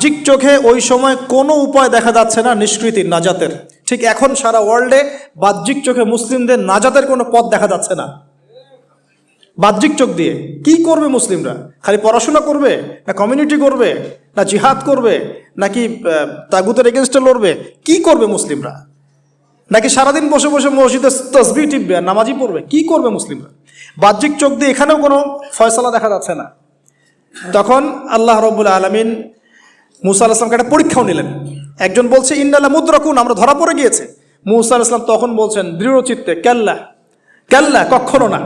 বাহ্যিক চোখে ওই সময় কোনো উপায় দেখা যাচ্ছে না নিষ্কৃতির নাজাতের। ঠিক এখন সারা ওয়ার্ল্ডে বাহ্যিক চোখে মুসলিমদের নাজাতের কোনো পথ দেখা যাচ্ছে না। বাহ্যিক চোখ দিয়ে কি করবে মুসলিমরা? খালি পড়াশোনা করবে? না কমিউনিটি করবে? না জিহাদ করবে? নাকি তাগুতের এগেনস্টে লড়বে? কি করবে মুসলিমরা? নাকি সারাদিন বসে বসে মসজিদে তসবি টিপবে আর নামাজি পড়বে? কি করবে মুসলিমরা? বাহ্যিক চোখ দিয়ে এখানেও কোনো ফয়সলা দেখা যাচ্ছে না। তখন আল্লাহ রব্বুল আলমিন মুসা আল একটা পরীক্ষাও নিলেন। একজন বলছে ইন্দাল্লা মুদ্রাকুন আমরা ধরা পড়ে গিয়েছে। মুসা আল তখন বলছেন, দৃঢ় চিত্তে, ক্যাল্লা ক্যাল্লা কখনো না।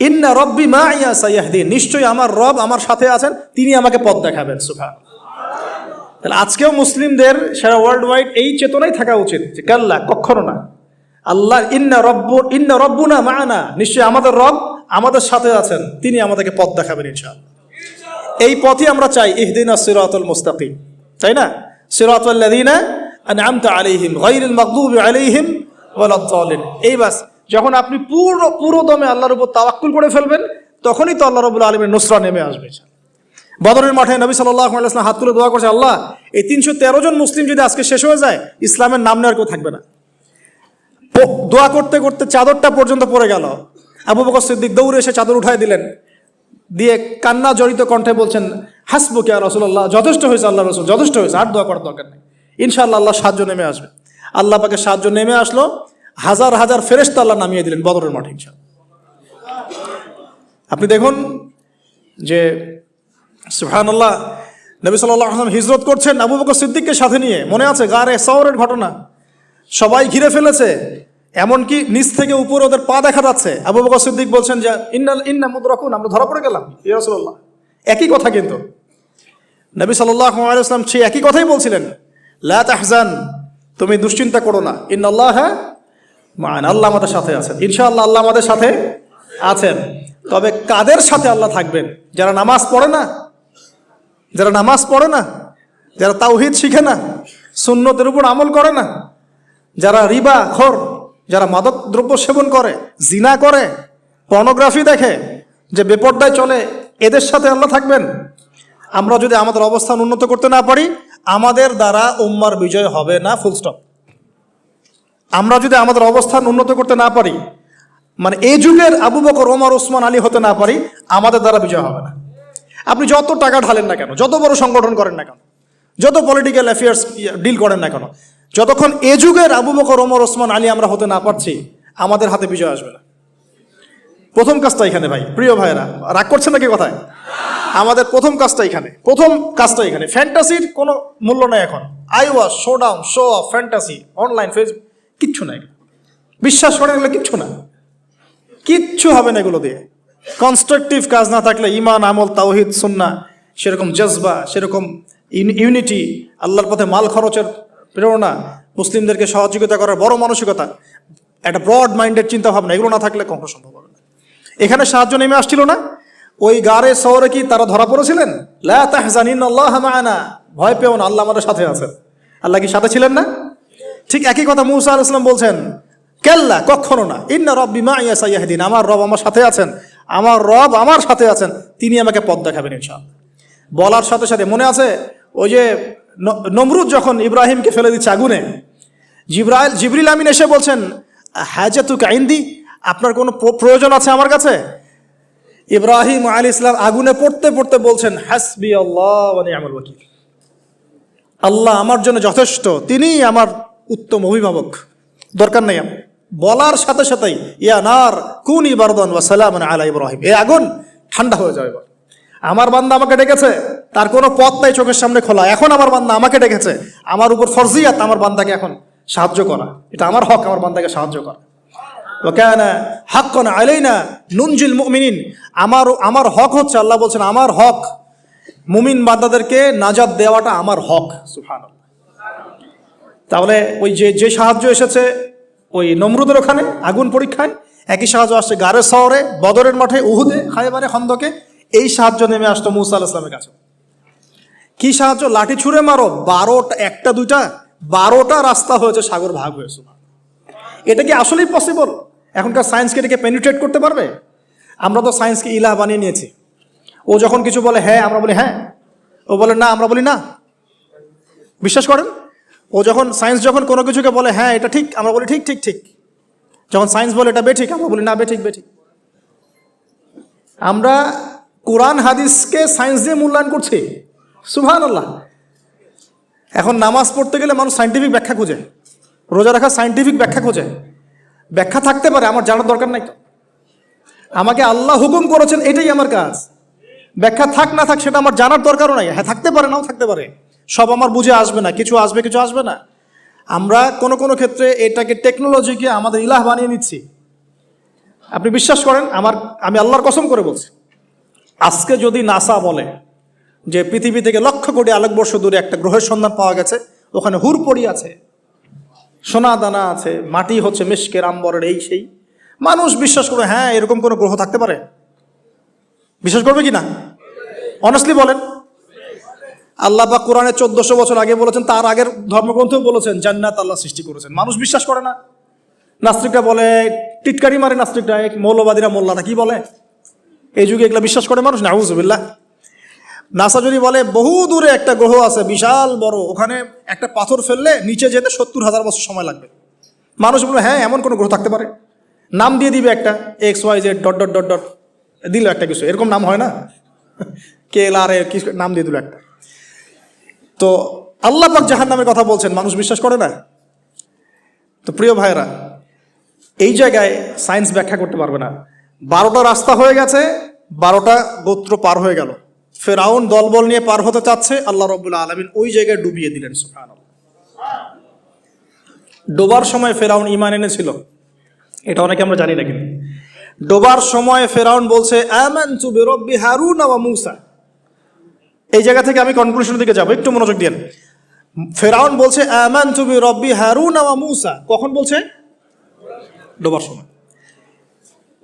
ইন্না রব্বি মা ইয়া সাইয়াহদিন নিশ্চয়ই আমার রব আমার সাথে আছেন, তিনি আমাকে পথ দেখাবেন সুফা তাহলে আজকেও মুসলিমদের সারা ওয়ার্ল্ড ওয়াইড এই চেতনাই থাকা উচিত যে কাল্লা কখনো না। আল্লাহ, ইন্না রব্ব, ইন্না রব্বুনা মানা নিশ্চয়ই আমাদের রব আমাদের সাথে আছেন, তিনি আমাদেরকে পথ দেখাবেন, ইনশাআল্লাহ। এই পথই আমরা চাই, ইহদিনা সিরাতুল মুস্তাকিম। তাই না? সিরাতুল্লাযিনা আনআমতা আলাইহিম গায়রিল মাগদুবি আলাইহিম ওয়ালাদ-দালিন এই বাস, যখন আপনি পুরো পুরো দমে আল্লাহর উপর তাওয়াক্কুল করে ফেলবেন, তখনই তো আল্লাহ রাব্বুল আলামিনের নুসরা নেমে আসবে। বদরের মাঠে নবী সাল্লাহ হাত তুলে দোয়া করছে, আল্লাহ, এই তিনশো তেরো জন মুসলিম যদি আজকে শেষ হয়ে যায়, ইসলামের নাম নেওয়ার কেউ থাকবে না। দোয়া করতে করতে চাদরটা পর্যন্ত পড়ে গেল। আবু বকর সিদ্দিক দৌড়ে এসে চাদর উঠায় দিলেন। দিয়ে কান্না জড়িত কণ্ঠে বলছেন হাসবো কে রসুল্লাহ যথেষ্ট হয়েছে আল্লাহ রসুল, যথেষ্ট হয়েছে, আর দোয়া করার দরকার নেই। ইনশাআল্লাহ আল্লাহ সাহায্য নেমে আসবে। আল্লাহ পাকে সাহায্য নেমে আসলো, হাজার হাজার ফেরেস্তা আল্লাহ নামিয়ে দিলেন বদরের মাঠে, ইনশাআল্লাহ। আপনি দেখুন যে সুহানাল্লাহ নবী সাল্লাহ আসলাম হিজরত করছেন আবু বকর সিদ্দিককে সাথে নিয়ে। মনে আছে গারে শহরের ঘটনা? সবাই ঘিরে ফেলেছে। এমনকি নিচ থেকে উপরে ওদের পা দেখা যাচ্ছে। আবু বকর সিদ্দিক বলছেন যে ইন্নাল ইন্না মুদ্রাকুন আমরা ধরা পড়ে গেলাম। ইয়ারসুল্লাহ একই কথা কিন্তু। নবী সাল্লাহ আলাইসলাম সেই একই কথাই বলছিলেন লা তাহজান তুমি দুশ্চিন্তা করো না। ইন্নাল্লাহ হ্যাঁ মান আল্লাহ আমাদের সাথে আছেন। ইনশাআল্লাহ আল্লাহ আল্লাহ আমাদের সাথে আছেন। তবে কাদের সাথে আল্লাহ থাকবেন? যারা নামাজ পড়ে না যারা নামাজ পড়ে না যারা তাওহিদ শিখে না সুন্নতের উপর আমল করে না যারা রিবা খর যারা মাদক দ্রব্য সেবন করে, জিনা করে পর্নোগ্রাফি দেখে, যে বেপর্দায় চলে, এদের সাথে আল্লাহ থাকবেন। আমরা যদি আমাদের অবস্থান উন্নত করতে না পারি, আমাদের দ্বারা উম্মার বিজয় হবে না ফুল স্টপ আমরা যদি আমাদের অবস্থান উন্নত করতে না পারি মানে এই যুগের আবু বকর, ওমর, ওসমান, আলী হতে না পারি, আমাদের দ্বারা বিজয় হবে না। আপনি যত টাকা ঢালেন না কেন, যত বড় সংগঠন করেন না কেন, যত পলিটিক্যাল অ্যাফেয়ার্স ডিল করেন না কেন যতক্ষণ এ যুগের আবু বকর, ওমর, ওসমান, আলী আমরা হতে না পারছি, আমাদের হাতে বিজয় আসবে না। প্রথম কাজটা এখানে ভাই, প্রিয় ভাইয়েরা, রাগ করছেন নাকি কথায়? আমাদের প্রথম কাজটা এখানে, প্রথম কাজটা এখানে। ফ্যান্টাসির কোনো মূল্য নেই এখন। Eyewash showdown show off, fantasy, online, Facebook, কিচ্ছু নাই। বিশ্বাস করে গেলে কিচ্ছু না। কিচ্ছু হবে না এগুলো দিয়ে। কনস্ট্রাকটিভ কাজ না থাকলে ইমান, আমল, তাওহিদ সুন্না সেরকম জজবা, সেরকম ইউনিটি আল্লাহর পথে মাল খরচের প্রেরণা, মুসলিমদেরকে সহযোগিতা করার বড় মানসিকতা, একটা ব্রড মাইন্ডেড চিন্তা ভাবনা এগুলো না থাকলে কখনো সম্ভব হবে না। এখানে সাহায্য নেমে আসছিল না। ওই গারে শহরে কি তারা ধরা পড়েছিলেন? লা তাহজানিন আল্লাহ মাআনা ভয় পেও না, আল্লাহ আমাদের সাথে আছেন। আল্লাহ কি সাথে ছিলেন না? ঠিক একই কথা মুসা আল ইসলাম বলছেন, কেল্লা, কখনো না। ইন্না রব্বি মা ইয়া সাইয়াহদিন। আমার রব আমার সাথে আছেন। আমার রব আমার সাথে আছেন। তিনি আমাকে পথ দেখাবেন ইনশাআল্লাহ। বলার সাথে সাথে মনে আছে, ওই যে নমরুদ যখন ইব্রাহিমকে ফেলে দিচ্ছে আগুনে, জিব্রাইল, জিবরিল আমিন এসে বলছেন হাজাতু কাইন্দি আপনার কোনো প্র- প্রয়োজন আছে আমার কাছে? ইব্রাহিম আলী ইসলাম আগুনে পড়তে পড়তে বলছেন, হাসবি আল্লাহ ওয়াকিল। আল্লাহ আমার জন্য যথেষ্ট তিনি আমার উত্তম অভিভাবক। দরকার নেই। বলার সাথে সাথেই, ইয়া নার, কুন ইবারদান ওয়া সালাম আলা ইব্রাহিম। এই আগুন ঠান্ডা হয়ে যাবে আমার বান্দা আমাকে ডেকেছে তার কোনো পথ নাই চোখের সামনে খোলা। এখন আমার বান্দা আমাকে ডেকেছে। আমার উপর ফরজিয়াত আমার বান্দাকে এখন সাহায্য করা। এটা আমার হক, আমার বান্দাকে সাহায্য করা। ওকানা হাক্কন আলাইনা নুনজিল মুমিনিন। আমার আমার হক হচ্ছে, আল্লাহ বলছেন, আমার হক। মুমিন বান্দাদেরকে নাজাদ দেওয়াটা আমার হক, সুবহানাল্লাহ। তাহলে ওই যে যে সাহায্য এসেছে, ওই নমরুদের ওখানে আগুন পরীক্ষায়, একই সাহায্য আসছে গারের শহরে, বদরের মাঠে, উহুদে খাইবারে খন্দকে। এই সাহায্য নেমে আসতো মুসা আল ইসলামের কাছে। কি সাহায্য? লাঠি ছুঁড়ে মারো। বারোটা, একটা, দুইটা, বারোটা রাস্তা হয়েছে সাগর ভাগ হয়েছে এটা কি আসলেই পসিবল এখনকার সায়েন্সকে এটাকে পেনিট্রেট করতে পারবে? আমরা তো সায়েন্সকে ইলাহ বানিয়ে নিয়েছি। ও যখন কিছু বলে হ্যাঁ আমরা বলি হ্যাঁ। ও বলে, না, আমরা বলি, না। বিশ্বাস করেন? ও যখন সায়েন্স যখন কোনো কিছুকে বলে হ্যাঁ এটা ঠিক, আমরা বলি, ঠিক ঠিক ঠিক। যখন সায়েন্স বলে, এটা বেঠিক, আমরা বলি, না, বেঠিক বেঠিক। আমরা কোরআন, হাদিসকে সায়েন্স দিয়ে মূল্যায়ন করছি। সুভান আল্লাহ এখন নামাজ পড়তে গেলে মানুষ সাইন্টিফিক ব্যাখ্যা খোঁজে। রোজা রাখা সাইন্টিফিক ব্যাখ্যা খোঁজে। ব্যাখ্যা থাকতে পারে, আমার জানার দরকার নাই তো। আমাকে আল্লাহ হুকুম করেছেন, এটাই আমার কাজ। ব্যাখ্যা থাক না থাক, সেটা আমার জানার দরকারও নাই। হ্যাঁ থাকতে পারে, নাও থাকতে পারে। সব আমার বুঝে আসবে না, কিছু আসবে কিছু আসবে না। আমরা কোনো কোনো ক্ষেত্রে এটাকে টেকনোলজিকে আমাদের ইলাহ বানিয়ে নিচ্ছি। আপনি বিশ্বাস করেন, আমার, আমি আল্লাহর কসম করে বলছি। আজকে যদি নাসা বলে যে পৃথিবী থেকে লক্ষ কোটি আলোকবর্ষ দূরে একটা গ্রহের সন্ধান পাওয়া গেছে, ওখানে হুর পড়ি আছে, সোনা দানা আছে, মাটি হচ্ছে মিশকের আম্বরের এই সেই। মানুষ বিশ্বাস করে হ্যাঁ এরকম কোনো গ্রহ থাকতে পারে। বিশ্বাস করবে কি না? অনেস্টলি বলেন। আল্লাহ বা কোরআনে চোদ্দশো বছর আগে বলেছেন, তার আগের ধর্মগ্রন্থও বলেছেন, জান্নাত আল্লাহ সৃষ্টি করেছেন। মানুষ বিশ্বাস করে না। নাস্তিকরা বলে, টিটকারি মারে নাস্তিকরা মৌলবাদীরা মোল্লাটা কি বলে? এই যুগে এগুলো বিশ্বাস করে মানুষ? নাউজুবিল্লাহ। নাসা যদি বলে, বহু দূরে একটা গ্রহ আছে, বিশাল বড়, ওখানে একটা পাথর ফেললে নিচে যেতে সত্তর হাজার বছর সময় লাগবে। মানুষ বলবে হ্যাঁ এমন কোনো গ্রহ থাকতে পারে। নাম দিয়ে দিবে একটা X Y Z dot dot dot dot দিল একটা কিছু, এরকম নাম হয় না? কে এল আর কি, নাম দিয়ে দিল একটা। তো আল্লাহ পাক জাহান নামের কথা বলছেন, মানুষ বিশ্বাস করে না? তো প্রিয় ভাইরা এই জায়গায় সায়েন্স ব্যাখ্যা করতে পারবে না। বারোটা রাস্তা হয়ে গেছে, বারোটা গোত্র পার হয়ে গেল। ফেরাউন দলবল নিয়ে পার হতে চাচ্ছে, আল্লাহ রব্বুল্লা আলমিন ওই জায়গায় ডুবিয়ে দিলেন সুফান ডোবার সময় ফেরাউন ইমান এনেছিল। এটা অনেকে আমরা জানি না কিন্তু। ডোবার সময় ফেরাউন বলছে হারুন মূসা। এই জায়গা থেকে আমি কনক্লুশন দিকে যাব, একটু মনোযোগ দিন ফেরাউন বলছে, আমানতু বিরব্বি হারুন ওয়া মূসা। কখন বলছে? ডোবার সময়।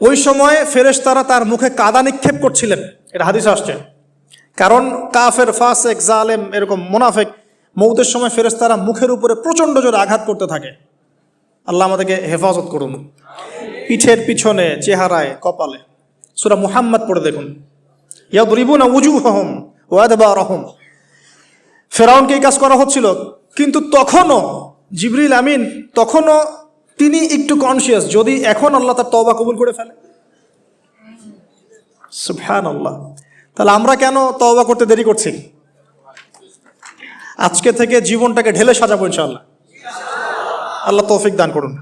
ওই সময় ফেরেশতারা তার মুখে কাদা নিক্ষেপ করছিলেন। এটা হাদিস আসছে। কারণ কাফের, ফাসেক, জালেম এরকম মোনাফেক মৌতের সময় ফেরেশতারা মুখের উপরে প্রচণ্ড জোরে আঘাত করতে থাকে। আল্লাহ আমাদেরকে হেফাজত করুন। পিঠের পিছনে, চেহারায়, কপালে। সুরা মুহাম্মদ পড়ে দেখুন। ইয়াদরিবুনা উজুহহুম ওয়াদবারহুম ফেরাউনকে এই কাজ করা হচ্ছিল, কিন্তু তখনও জিবরিল আমিন, তখনও তিনি একটু কনসিয়াস যদি এখন আল্লাহ তার তবা কবুল করে ফেলে। সুবহান আল্লাহ তাহলে আমরা কেন তওবা করতে দেরি করছি? আজকে থেকে জীবনটাকে ঢেলে সাজাবো ইনশাল্লাহ আল্লাহ তৌফিক দান করুন।